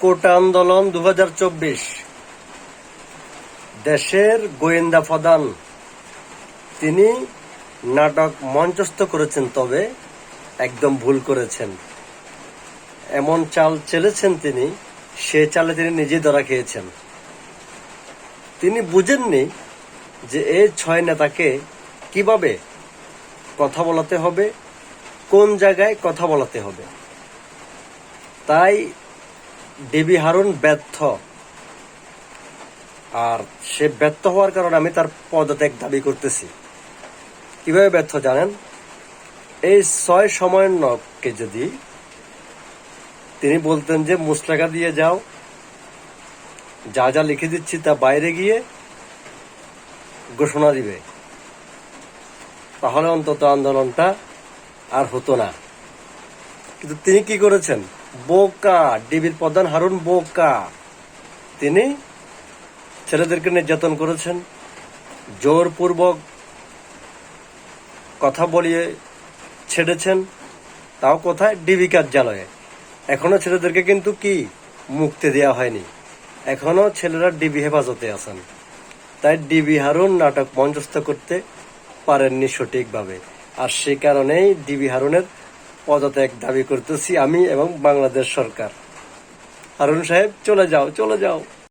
কোটা আন্দোলন দু হাজার চব্বিশ। দেশের গোয়েন্দা প্রধান, তিনি নাটক মঞ্চস্থ করেছেন, তবে একদম ভুল করেছেন। এমন চাল চেলেছেন তিনি, সে চালে তিনি নিজে ধরা খেয়েছেন। তিনি বুঝেননি যে এই ছয় নেতাকে কীভাবে কথা বলাতে হবে, কোন জায়গায় কথা বলাতে হবে। তাই ডিবি হারুন ব্যর্থ। আর সে ব্যর্থ হওয়ার কারণে আমি তার পদত্যাগ দাবি করতেছি। কীভাবে ব্যর্থ জানেন? এই ছয় সমন্বয়কে যদি তিনি বলতেন যে মুসলাকা দিয়ে যাও, যা যা লিখে দিচ্ছি তা বাইরে গিয়ে ঘোষণা দিবে। তাহলে অন্তত আন্দোলনটা আর হতো না। কিন্তু তিনি কি করেছেন? বোকা ডিবির প্রধান হারুন বোকা। তিনি ছেলেদেরকে নির্যাতন করেছেন, জোরপূর্বক কথা বলিয়ে ছেড়েছেন, তাও কোথায়? ডিবি কার্যালয়ে। এখনও ছেলেদেরকে কিন্তু কি? মুক্তি দেওয়া হয়নি। এখনও ছেলেরা ডিবি হেফাজতে আছেন। তাই ডিবি হারুন নাটক মঞ্চস্থ করতে পারেননি সঠিকভাবে। আর সে কারণেই ডিবি হারুনের পদত্যাগ দাবি করতেছি আমি এবং বাংলাদেশ সরকার। হারুন সাহেব চলে যাও চলে যাও।